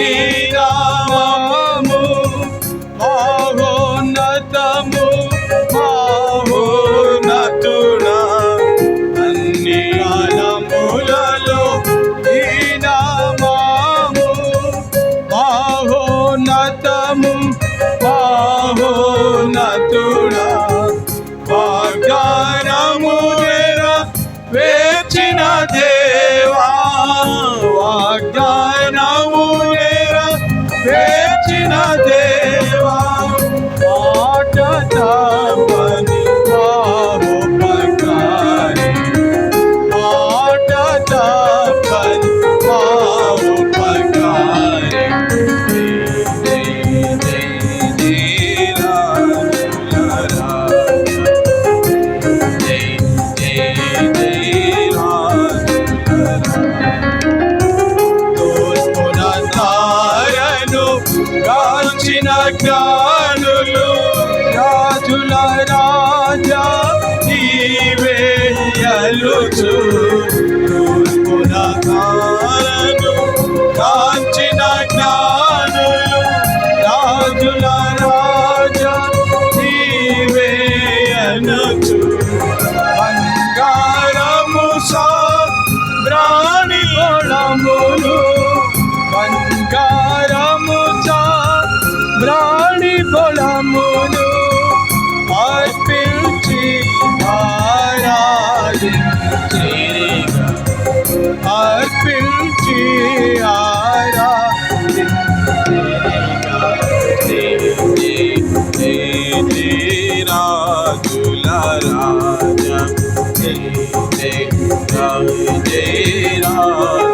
అభిరామము మహోన్నతము మహోన్నతున అన్ని ఆలములలో ఈనామము మహోన్నతము మహోన్నతున వాగ్దానము వేచిన దేవా. మన జ్ఞానులు రాజుల రాజా నీవేయలుచు ভোলা মন আর পেলছি আরালি আর পেলছি আরালি রাজুলা রাজা জয় জয় রাজ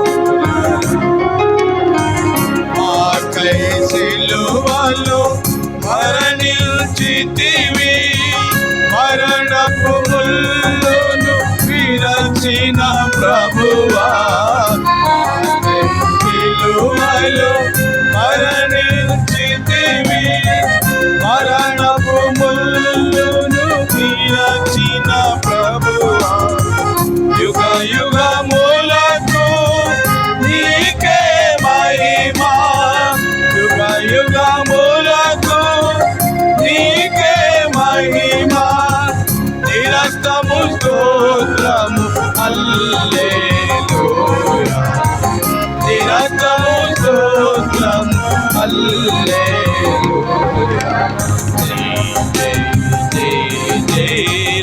Ei, ei.